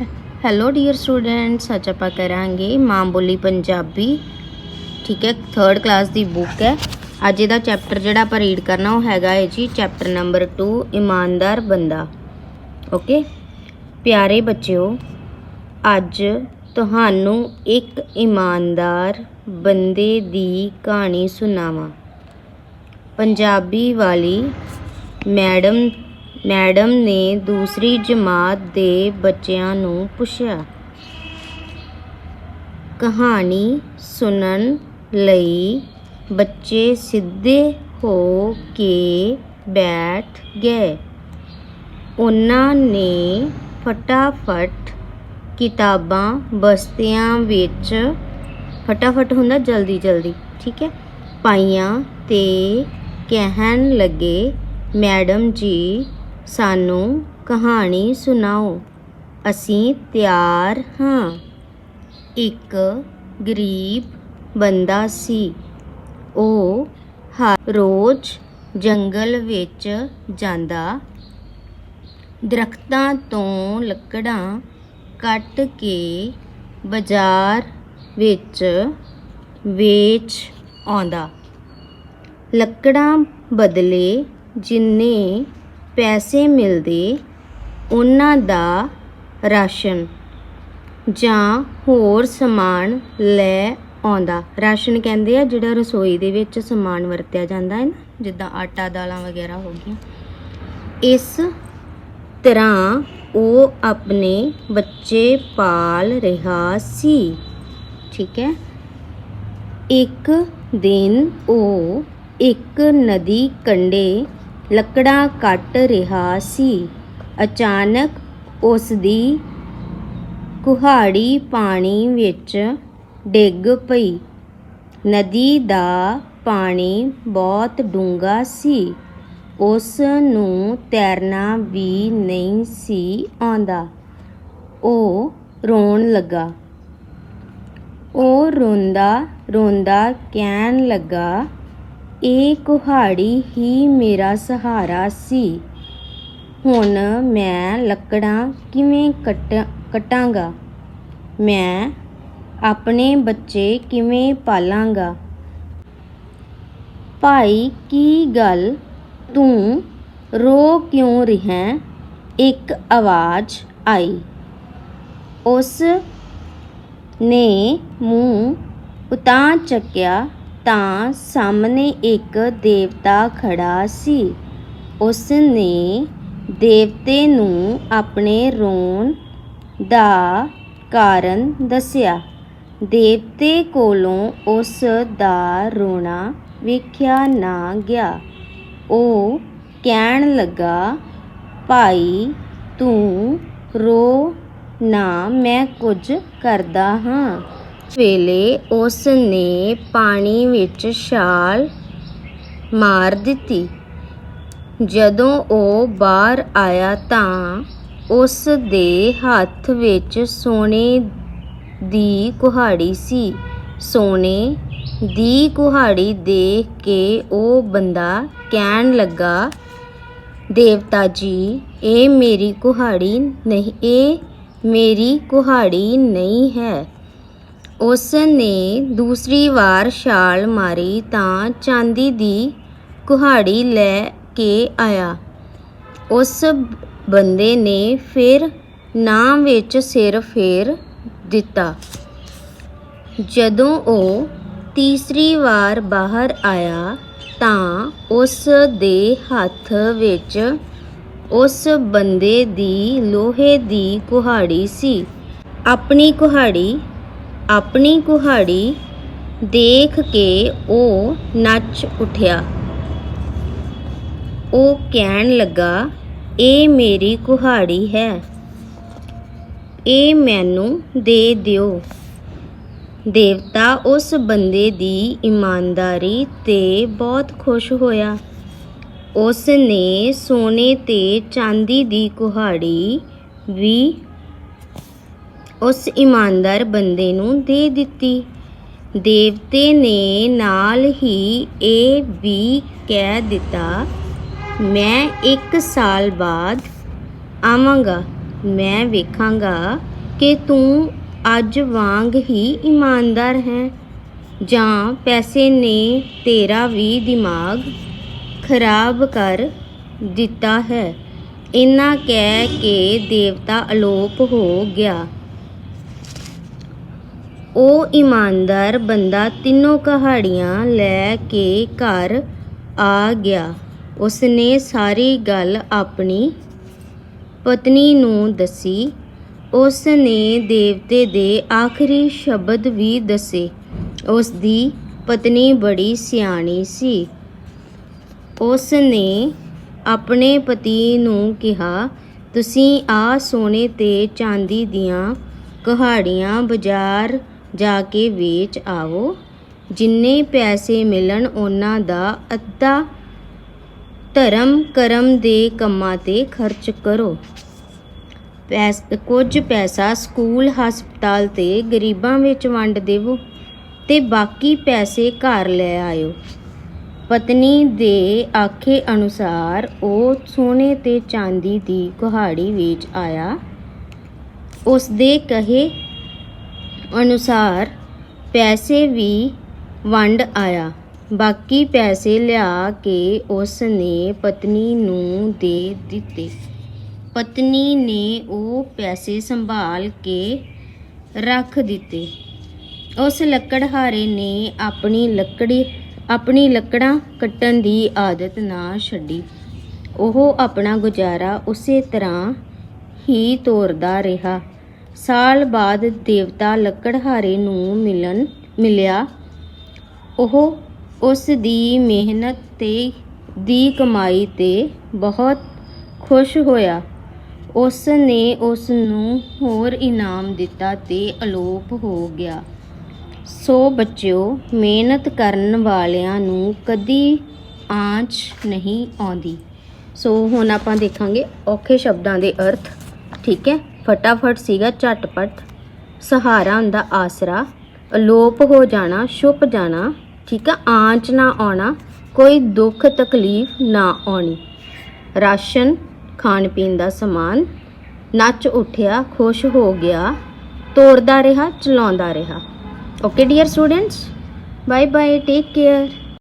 Hello dear students ਅੱਜ ਆਪਾਂ ਕਰਾਂਗੇ ਮਾਂ ਬੋਲੀ ਪੰਜਾਬੀ। ਠੀਕ ਹੈ 3rd ਕਲਾਸ ਦੀ ਬੁੱਕ ਹੈ। ਅੱਜ ਇਹਦਾ ਚੈਪਟਰ ਜਿਹੜਾ ਆਪਾਂ ਰੀਡ ਕਰਨਾ, ਉਹ ਹੈਗਾ ਹੈ ਜੀ ਚੈਪਟਰ ਨੰਬਰ 2 ਇਮਾਨਦਾਰ ਬੰਦਾ। ਓਕੇ ਪਿਆਰੇ ਬੱਚਿਓ, ਅੱਜ ਤੁਹਾਨੂੰ ਇੱਕ ਇਮਾਨਦਾਰ ਬੰਦੇ ਦੀ ਕਹਾਣੀ ਸੁਣਾਵਾਂ। ਪੰਜਾਬੀ ਵਾਲੀ ਮੈਡਮ ਮੈਡਮ ਨੇ ਦੂਸਰੀ ਜਮਾਤ ਦੇ ਬੱਚਿਆਂ ਨੂੰ ਪੁੱਛਿਆ। ਕਹਾਣੀ ਸੁਣਨ ਲਈ ਬੱਚੇ ਸਿੱਧੇ ਹੋ ਕੇ ਬੈਠ ਗਏ। ਉਹਨਾਂ ਨੇ ਫਟਾਫਟ ਕਿਤਾਬਾਂ ਬਸਤਿਆਂ ਵਿੱਚ, ਫਟਾਫਟ ਹੁੰਦਾ ਜਲਦੀ ਜਲਦੀ, ਠੀਕ ਹੈ, ਪਾਈਆਂ ਤੇ ਕਹਿਣ ਲੱਗੇ, ਮੈਡਮ ਜੀ ਸਾਨੂੰ ਕਹਾਣੀ ਸੁਣਾਓ। ਅਸੀਂ ਤਿਆਰ ਹਾਂ। ਇੱਕ ਗਰੀਬ ਬੰਦਾ ਸੀ। ਉਹ ਹਰ ਰੋਜ਼ ਜੰਗਲ ਵਿੱਚ ਜਾਂਦਾ। ਦਰਖਤਾਂ ਤੋਂ ਲੱਕੜਾਂ ਕੱਟ ਕੇ ਬਾਜ਼ਾਰ ਵਿੱਚ ਵੇਚ ਆਉਂਦਾ। ਲੱਕੜਾਂ ਬਦਲੇ ਜਿੰਨੇ ਪੈਸੇ ਮਿਲਦੇ ਉਹਨਾਂ ਦਾ ਰਾਸ਼ਨ ਜਾਂ ਹੋਰ ਸਮਾਨ ਲੈ ਆਉਂਦਾ। ਰਾਸ਼ਨ ਕਹਿੰਦੇ ਆ ਜਿਹੜਾ ਰਸੋਈ ਦੇ ਵਿੱਚ ਸਮਾਨ ਵਰਤਿਆ ਜਾਂਦਾ ਹੈ ਨਾ, ਜਿੱਦਾਂ ਆਟਾ, ਦਾਲਾਂ ਵਗੈਰਾ ਹੋ ਗਈਆਂ। ਇਸ ਤਰ੍ਹਾਂ ਉਹ ਆਪਣੇ ਬੱਚੇ ਪਾਲ ਰਿਹਾ ਸੀ। ਠੀਕ ਹੈ? ਇੱਕ ਦਿਨ ਉਹ ਇੱਕ ਨਦੀ ਕੰਢੇ ਲੱਕੜਾਂ ਕੱਟ ਰਿਹਾ ਸੀ। ਅਚਾਨਕ ਉਸ ਦੀ ਕੁਹਾੜੀ ਪਾਣੀ ਵਿੱਚ ਡਿੱਗ ਪਈ। ਨਦੀ ਦਾ ਪਾਣੀ ਬਹੁਤ ਡੂੰਘਾ ਸੀ। ਉਸ ਨੂੰ ਤੈਰਨਾ ਵੀ ਨਹੀਂ ਸੀ ਆਉਂਦਾ। ਉਹ ਰੋਣ ਲੱਗਾ। ਉਹ ਰੋਂਦਾ ਰੋਂਦਾ ਕਹਿਣ ਲੱਗਾ ਇਹ ਕੁਹਾੜੀ ਹੀ ਮੇਰਾ ਸਹਾਰਾ ਸੀ। ਹੁਣ ਮੈਂ ਲੱਕੜਾਂ ਕਿਵੇਂ ਕੱਟ, ਕਟਾਂਗਾ? ਮੈਂ ਆਪਣੇ ਬੱਚੇ ਕਿਵੇਂ ਪਾਲਾਂਗਾ? ਭਾਈ, ਕੀ ਗੱਲ? ਤੂੰ ਰੋ ਕਿਉਂ ਰਿਹਾ? ਇੱਕ ਆਵਾਜ਼ ਆਈ। ਉਸ ਨੇ ਮੂੰਹ ਉਤਾਂ ਚੱਕਿਆ। ਤਾਂ ਸਾਹਮਣੇ ਇੱਕ ਦੇਵਤਾ ਖੜਾ ਸੀ। ਉਸ ਨੇ ਦੇਵਤੇ ਨੂੰ ਆਪਣੇ ਰੋਣ ਦਾ ਕਾਰਨ ਦੱਸਿਆ। ਦੇਵਤੇ ਕੋਲੋਂ ਉਸ ਦਾ ਰੋਣਾ ਵੇਖਿਆ ਨਾ ਗਿਆ। ਉਹ ਕਹਿਣ ਲੱਗਾ, ਭਾਈ, ਤੂੰ ਰੋ ਨਾ, ਮੈਂ ਕੁਝ ਕਰਦਾ ਹਾਂ। ਵੇਲੇ ਉਸ ਨੇ ਪਾਣੀ ਵਿੱਚ ਛਾਲ ਮਾਰ ਦਿੱਤੀ। ਜਦੋਂ ਉਹ ਬਾਹਰ ਆਇਆ ਤਾਂ ਉਸ ਦੇ ਹੱਥ ਵਿੱਚ ਸੋਨੇ ਦੀ ਕੁਹਾੜੀ ਸੀ। ਸੋਨੇ ਦੀ ਕੁਹਾੜੀ ਦੇਖ ਕੇ ਉਹ ਬੰਦਾ ਕਹਿਣ ਲੱਗਾ, ਦੇਵਤਾ ਜੀ, ਇਹ ਮੇਰੀ ਕੁਹਾੜੀ ਨਹੀਂ, ਇਹ ਮੇਰੀ ਕੁਹਾੜੀ ਨਹੀਂ ਹੈ। ਉਸ ਨੇ ਦੂਸਰੀ ਵਾਰ ਛਾਲ ਮਾਰੀ ਤਾਂ ਚਾਂਦੀ ਦੀ ਕੁਹਾੜੀ ਲੈ ਕੇ ਆਇਆ। ਉਸ ਬੰਦੇ ਨੇ ਫਿਰ ਨਾਂ ਵਿੱਚ ਸਿਰ ਫੇਰ ਦਿੱਤਾ। ਜਦੋਂ ਉਹ ਤੀਸਰੀ ਵਾਰ ਬਾਹਰ ਆਇਆ ਤਾਂ ਉਸ ਦੇ ਹੱਥ ਵਿੱਚ ਉਸ ਬੰਦੇ ਦੀ ਲੋਹੇ ਦੀ ਕੁਹਾੜੀ ਸੀ। ਆਪਣੀ ਕੁਹਾੜੀ ਆਪਣੀ ਕੁਹਾੜੀ ਦੇਖ ਕੇ ਉਹ ਨੱਚ ਉੱਠਿਆ। ਉਹ ਕਹਿਣ ਲੱਗਾ, ਇਹ ਮੇਰੀ ਕੁਹਾੜੀ ਹੈ। ਇਹ ਮੈਨੂੰ ਦੇ ਦਿਓ। ਦੇਵਤਾ ਉਸ ਬੰਦੇ ਦੀ ਇਮਾਨਦਾਰੀ ਤੇ ਬਹੁਤ ਖੁਸ਼ ਹੋਇਆ। ਉਸ ਨੇ ਸੋਨੇ ਤੇ ਚਾਂਦੀ ਦੀ ਕੁਹਾੜੀ ਵੀ ਉਸ ਇਮਾਨਦਾਰ ਬੰਦੇ ਨੂੰ ਦੇ ਦਿੱਤੀ। ਦੇਵਤੇ ਨੇ ਨਾਲ ਹੀ ਇਹ ਵੀ ਕਹਿ ਦਿੱਤਾ, ਮੈਂ ਇੱਕ ਸਾਲ ਬਾਅਦ ਆਵਾਂਗਾ। ਮੈਂ ਵੇਖਾਂਗਾ ਕਿ ਤੂੰ ਅੱਜ ਵਾਂਗ ਹੀ ਇਮਾਨਦਾਰ ਹੈ, ਜਾਂ ਪੈਸੇ ਨੇ ਤੇਰਾ ਵੀ ਦਿਮਾਗ ਖਰਾਬ ਕਰ ਦਿੱਤਾ ਹੈ। ਇੰਨਾ ਕਹਿ ਕੇ ਦੇਵਤਾ ਅਲੋਪ ਹੋ ਗਿਆ। ਉਹ ਇਮਾਨਦਾਰ ਬੰਦਾ ਤਿੰਨੋਂ ਕਹਾੜੀਆਂ ਲੈ ਕੇ ਘਰ ਆ ਗਿਆ। ਉਸਨੇ ਸਾਰੀ ਗੱਲ ਆਪਣੀ ਪਤਨੀ ਨੂੰ ਦੱਸੀ। ਉਸ ਨੇ ਦੇਵਤੇ ਦੇ ਆਖਰੀ ਸ਼ਬਦ ਵੀ ਦੱਸੇ। ਉਸ ਦੀ ਪਤਨੀ ਬੜੀ ਸਿਆਣੀ ਸੀ। ਉਸ ਨੇ ਆਪਣੇ ਪਤੀ ਨੂੰ ਕਿਹਾ, ਤੁਸੀਂ ਆ ਸੋਨੇ ਤੇ ਚਾਂਦੀ ਦੀਆਂ ਕਹਾੜੀਆਂ ਬਾਜ਼ਾਰ ਜਾ ਕੇ ਵੇਚ ਆਵੋ। ਜਿੰਨੇ ਪੈਸੇ ਮਿਲਣ ਉਹਨਾਂ ਦਾ ਅੱਧਾ ਧਰਮ ਕਰਮ ਦੇ ਕੰਮਾਂ ਤੇ ਖਰਚ ਕਰੋ। ਪੈਸ, ਕੁਝ ਪੈਸਾ ਸਕੂਲ, ਹਸਪਤਾਲ ਤੇ ਗਰੀਬਾਂ ਵਿੱਚ ਵੰਡ ਦੇਵੋ ਤੇ ਬਾਕੀ ਪੈਸੇ ਘਰ ਲੈ ਆਇਓ। ਪਤਨੀ ਦੇ ਆਖੇ ਅਨੁਸਾਰ ਉਹ ਸੋਨੇ ਤੇ ਚਾਂਦੀ ਦੀ ਕੁਹਾੜੀ ਵੇਚ ਆਇਆ। ਉਸ ਦੇ ਕਹੇ ਅਨੁਸਾਰ ਪੈਸੇ ਵੀ ਵੰਡ ਆਇਆ। ਬਾਕੀ ਪੈਸੇ ਲਿਆ ਕੇ ਉਸ ਨੇ ਪਤਨੀ ਨੂੰ ਦੇ ਦਿੱਤੇ। ਪਤਨੀ ਨੇ ਉਹ ਪੈਸੇ ਸੰਭਾਲ ਕੇ ਰੱਖ ਦਿੱਤੇ। ਉਸ ਲੱਕੜਹਾਰੇ ਨੇ ਆਪਣੀ ਲੱਕੜੀ, ਆਪਣੀ ਲੱਕੜਾਂ ਕੱਟਣ ਦੀ ਆਦਤ ਨਾ ਛੱਡੀ। ਉਹ ਆਪਣਾ ਗੁਜ਼ਾਰਾ ਉਸੇ ਤਰ੍ਹਾਂ ਹੀ ਤੋਰਦਾ ਰਿਹਾ। ਸਾਲ ਬਾਅਦ ਦੇਵਤਾ ਲੱਕੜਹਾਰੇ ਨੂੰ ਮਿਲਣ ਮਿਲਿਆ। ਉਹ ਉਸ ਦੀ ਮਿਹਨਤ ਤੇ ਦੀ ਕਮਾਈ ਤੇ ਬਹੁਤ ਖੁਸ਼ ਹੋਇਆ। ਉਸ ਨੇ ਉਸ ਨੂੰ ਹੋਰ ਇਨਾਮ ਦਿੱਤਾ ਤੇ ਅਲੋਪ ਹੋ ਗਿਆ। ਸੋ ਬੱਚਿਓ, ਮਿਹਨਤ ਕਰਨ ਵਾਲਿਆਂ ਨੂੰ ਕਦੀ ਆਂਚ ਨਹੀਂ ਆਉਂਦੀ। ਸੋ ਹੁਣ ਆਪਾਂ ਦੇਖਾਂਗੇ ਔਖੇ ਸ਼ਬਦਾਂ ਦੇ ਅਰਥ, ਠੀਕ ਹੈ? ਫਟਾਫਟ ਸੀਗਾ ਝਟਪਟ। ਸਹਾਰਾ ਹੁੰਦਾ ਆਸਰਾ। ਅਲੋਪ ਹੋ ਜਾਣਾ, ਛੁਪ ਜਾਣਾ, ਠੀਕ ਆ ਆਂਚ ਨਾ ਆਉਣਾ, ਕੋਈ ਦੁੱਖ ਤਕਲੀਫ ਨਾ ਆਉਣੀ। ਰਾਸ਼ਨ, ਖਾਣ ਪੀਣ ਦਾ ਸਮਾਨ, ਨੱਚ ਉੱਠਿਆ, ਖੁਸ਼ ਹੋ ਗਿਆ ਤੋੜਦਾ ਰਿਹਾ, ਚਲਾਉਂਦਾ ਰਿਹਾ। Okay dear students bye bye take care